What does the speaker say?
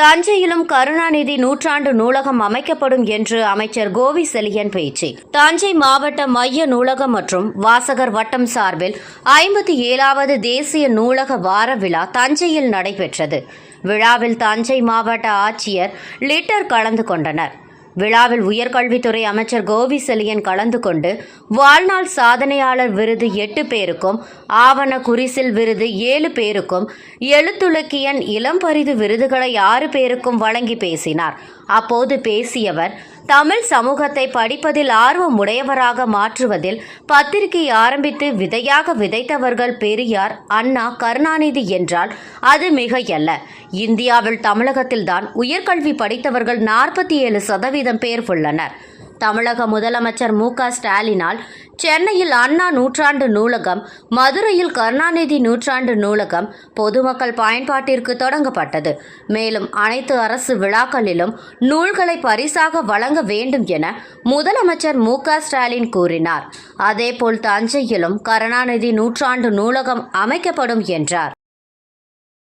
தஞ்சையிலும் கருணாநிதி நூற்றாண்டு நூலகம் அமைக்கப்படும் என்று அமைச்சர் கோவி செலியன் பேச்சு. தஞ்சை மாவட்ட மைய நூலகம் மற்றும் வாசகர் வட்டம் சார்பில் ஐம்பத்தி ஏழாவது தேசிய நூலக வார விழா தஞ்சையில் நடைபெற்றது. விழாவில் தஞ்சை மாவட்ட ஆட்சியர் லிட்டர் கலந்து கொண்டனர். விழாவில் உயர்கல்வித்துறை அமைச்சர் கோவி செலியன் கலந்து கொண்டு வாழ்நாள் சாதனையாளர் விருது எட்டு பேருக்கும் ஆவண குறிசில் விருது ஏழு பேருக்கும் எழுத்துலக்கியன் இளம்பரிது விருதுகளை ஆறு பேருக்கும் வழங்கி பேசினார். அப்போது பேசியவர் தமிழ் சமூகத்தை படிப்பதில் ஆர்வம் உடையவராக மாற்றுவதில் பத்திரிகை ஆரம்பித்து விதையாக விதைத்தவர்கள் பெரியார் அண்ணா கருணாநிதி என்றால் அது மிகையல்ல. இந்தியாவில் தமிழகத்தில்தான் உயர்கல்வி படித்தவர்கள் நாற்பத்தி ஏழு சதவீதம் பேர் உள்ளனர். தமிழக முதலமைச்சர் மு க ஸ்டாலினால் சென்னையில் அண்ணா நூற்றாண்டு நூலகம் மதுரையில் கருணாநிதி நூற்றாண்டு நூலகம் பொதுமக்கள் பயன்பாட்டிற்கு தொடங்கப்பட்டது. மேலும் அனைத்து அரசு விழாக்களிலும் நூல்களை பரிசாக வழங்க வேண்டும் என முதலமைச்சர் மு ஸ்டாலின் கூறினார். அதேபோல் தஞ்சையிலும் கருணாநிதி நூற்றாண்டு நூலகம் அமைக்கப்படும் என்றார்.